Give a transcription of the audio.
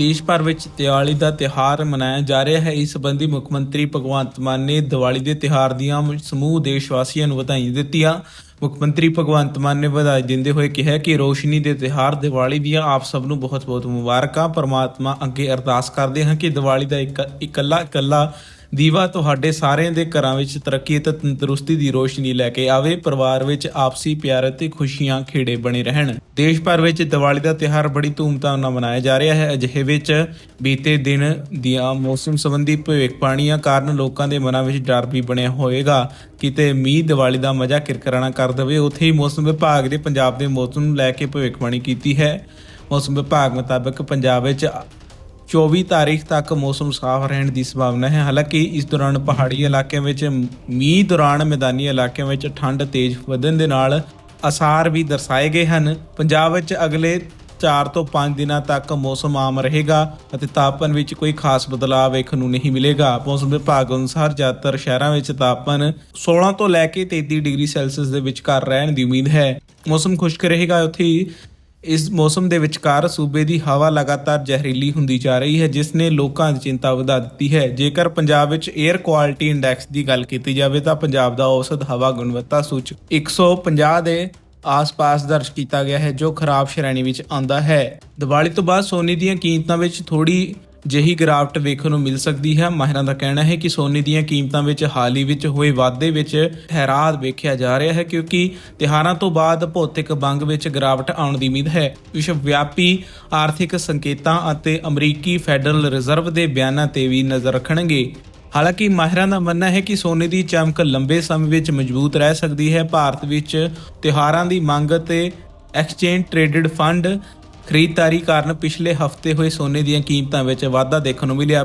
ਦੇਸ਼ ਭਰ ਵਿੱਚ ਦੀਵਾਲੀ ਦਾ ਤਿਉਹਾਰ ਮਨਾਇਆ ਜਾ ਰਿਹਾ ਹੈ। ਇਸ ਸੰਬੰਧੀ ਮੁੱਖ ਮੰਤਰੀ ਭਗਵੰਤ ਮਾਨ ਨੇ ਦੀਵਾਲੀ ਦੇ ਤਿਉਹਾਰ ਦੀਆਂ ਸਮੂਹ ਦੇਸ਼ ਵਾਸੀਆਂ ਨੂੰ ਵਧਾਈਆਂ ਦਿੱਤੀਆਂ। ਮੁੱਖ ਮੰਤਰੀ ਭਗਵੰਤ ਮਾਨ ਨੇ ਵਧਾਈ ਦਿੰਦੇ ਹੋਏ ਕਿਹਾ ਕਿ ਰੋਸ਼ਨੀ ਦੇ ਤਿਉਹਾਰ ਦੀਵਾਲੀ ਦੀਆਂ ਆਪ ਸਭ ਨੂੰ ਬਹੁਤ-ਬਹੁਤ ਮੁਬਾਰਕਾਂ। ਪਰਮਾਤਮਾ ਅੱਗੇ ਅਰਦਾਸ ਕਰਦੇ ਹਾਂ ਕਿ ਦੀਵਾਲੀ ਦਾ ਇੱਕ ਇਕੱਲਾ ਇਕੱਲਾ ਦੀਵਾ ਤੁਹਾਡੇ ਸਾਰਿਆਂ ਦੇ ਘਰਾਂ ਵਿੱਚ ਤਰੱਕੀ ਅਤੇ ਤੰਦਰੁਸਤੀ ਦੀ ਰੋਸ਼ਨੀ ਲੈ ਕੇ ਆਵੇ, ਪਰਿਵਾਰ ਵਿੱਚ ਆਪਸੀ ਪਿਆਰ ਅਤੇ ਖੁਸ਼ੀਆਂ ਖੇੜੇ ਬਣੇ ਰਹਿਣ। ਦੇਸ਼ ਭਰ ਵਿੱਚ ਦੀਵਾਲੀ ਦਾ ਤਿਉਹਾਰ ਬੜੀ ਧੂਮਧਾਮ ਨਾਲ ਮਨਾਇਆ ਜਾ ਰਿਹਾ ਹੈ। ਅਜਿਹੇ ਵਿੱਚ ਬੀਤੇ ਦਿਨ ਦੀਆਂ ਮੌਸਮ ਸੰਬੰਧੀ ਭਵਿੱਖਬਾਣੀਆਂ ਕਾਰਨ ਲੋਕਾਂ ਦੇ ਮਨਾਂ ਵਿੱਚ ਡਰ ਵੀ ਬਣਿਆ ਹੋਵੇਗਾ। ਕਿਤੇ ਮੀਂਹ ਦੀਵਾਲੀ ਦਾ ਮਜ਼ਾ ਕਿਰਕਰਾਣਾ ਕਰ ਦੇਵੇ, ਉੱਥੇ ਹੀ ਮੌਸਮ ਵਿਭਾਗ ਨੇ ਪੰਜਾਬ ਦੇ ਮੌਸਮ ਨੂੰ ਲੈ ਕੇ ਭਵਿੱਖਬਾਣੀ ਕੀਤੀ ਹੈ। ਮੌਸਮ ਵਿਭਾਗ ਮੁਤਾਬਕ ਪੰਜਾਬ ਵਿੱਚ 24 ਤਾਰੀਖ ਤੱਕ ਮੌਸਮ ਸਾਫ਼ ਰਹਿਣ ਦੀ ਸੰਭਾਵਨਾ ਹੈ। ਹਾਲਾਂਕਿ ਇਸ ਦੌਰਾਨ ਪਹਾੜੀ ਇਲਾਕਿਆਂ ਵਿੱਚ ਮੀਂਹ ਦੌਰਾਨ ਮੈਦਾਨੀ ਇਲਾਕਿਆਂ ਵਿੱਚ ਠੰਡ ਤੇਜ਼ ਵਧਣ ਦੇ ਨਾਲ ਅਸਾਰ ਵੀ ਦਰਸਾਏ ਗਏ ਹਨ। ਪੰਜਾਬ ਵਿੱਚ ਅਗਲੇ 4 ਤੋਂ 5 ਦਿਨਾਂ ਤੱਕ ਮੌਸਮ ਆਮ ਰਹੇਗਾ ਅਤੇ ਤਾਪਮਾਨ ਵਿੱਚ ਕੋਈ ਖਾਸ ਬਦਲਾਅ ਵੇਖਣ ਨੂੰ ਨਹੀਂ ਮਿਲੇਗਾ। ਮੌਸਮ ਵਿਭਾਗ ਅਨੁਸਾਰ ਜ਼ਿਆਦਾਤਰ ਸ਼ਹਿਰਾਂ ਵਿੱਚ ਤਾਪਮਾਨ 16 ਤੋਂ ਲੈ ਕੇ 33 ਡਿਗਰੀ ਸੈਲਸੀਅਸ ਦੇ ਵਿਚਕਾਰ ਰਹਿਣ ਦੀ ਉਮੀਦ ਹੈ। ਮੌਸਮ ਖੁਸ਼ਕ ਰਹੇਗਾ। ਉੱਥੇ ਇਸ ਮੌਸਮ ਦੇ ਵਿਚਕਾਰ ਸੂਬੇ ਦੀ ਹਵਾ ਲਗਾਤਾਰ ਜ਼ਹਿਰੀਲੀ ਹੁੰਦੀ ਜਾ ਰਹੀ ਹੈ, ਜਿਸ ਨੇ ਲੋਕਾਂ ਦੀ ਚਿੰਤਾ ਵਧਾ ਦਿੱਤੀ ਹੈ। ਜੇਕਰ ਪੰਜਾਬ ਵਿੱਚ 에ਅਰ ਕੁਆਲਿਟੀ ਇੰਡੈਕਸ ਦੀ ਗੱਲ ਕੀਤੀ ਜਾਵੇ, ਤਾਂ ਪੰਜਾਬ ਦਾ ਔਸਤ ਹਵਾ ਗੁਣਵੱਤਾ ਸੂਚਕ 150 ਦੇ ਆਸ-ਪਾਸ ਦਰਜ ਕੀਤਾ ਗਿਆ ਹੈ, ਜੋ ਖਰਾਬ ਸ਼੍ਰੇਣੀ ਵਿੱਚ ਆਉਂਦਾ ਹੈ। ਦੀਵਾਲੀ ਤੋਂ ਬਾਅਦ ਸੋਨੇ ਦੀਆਂ ਕੀਮਤਾਂ ਵਿੱਚ ਥੋੜੀ ਜਿਹੀ ਗਿਰਾਵਟ ਵੇਖਣ ਨੂੰ ਮਿਲ ਸਕਦੀ ਹੈ। ਮਾਹਿਰਾਂ ਦਾ ਕਹਿਣਾ ਹੈ ਕਿ ਸੋਨੇ ਦੀਆਂ ਕੀਮਤਾਂ ਵਿੱਚ ਹਾਲ ਹੀ ਵਿੱਚ ਹੋਏ ਵਾਧੇ ਵਿੱਚ ਠਹਿਰਾਅ ਵੇਖਿਆ ਜਾ ਰਿਹਾ ਹੈ ਕਿਉਂਕਿ ਤਿਉਹਾਰਾਂ ਤੋਂ ਬਾਅਦ ਭੌਤਿਕ ਬੰਗ ਵਿੱਚ ਗਿਰਾਵਟ ਆਉਣ ਦੀ ਉਮੀਦ ਹੈ। ਵਿਸ਼ਵ ਵਿਆਪੀ ਆਰਥਿਕ ਸੰਕੇਤਾਂ ਅਤੇ ਅਮਰੀਕੀ ਫੈਡਰਲ ਰਿਜ਼ਰਵ ਦੇ ਬਿਆਨਾਂ ਤੇ ਵੀ ਨਜ਼ਰ ਰੱਖਣਗੇ। ਹਾਲਾਂਕਿ ਮਾਹਿਰਾਂ ਦਾ ਮੰਨਣਾ ਹੈ ਕਿ ਸੋਨੇ ਦੀ ਚਮਕ ਲੰਬੇ ਸਮੇਂ ਵਿੱਚ ਮਜ਼ਬੂਤ ਰਹਿ ਸਕਦੀ ਹੈ। ਭਾਰਤ ਵਿੱਚ ਤਿਉਹਾਰਾਂ ਦੀ ਮੰਗ ਤੇ ਐਕਸਚੇਂਜ ਟ੍ਰੇਡਡ ਫੰਡ ਖਰੀਦਦਾਰੀ ਕਾਰਨ ਪਿਛਲੇ ਹਫ਼ਤੇ ਹੋਏ ਸੋਨੇ ਦੀਆਂ ਕੀਮਤਾਂ ਵਿੱਚ ਵਾਧਾ ਦੇਖਣ ਨੂੰ ਮਿਲਿਆ।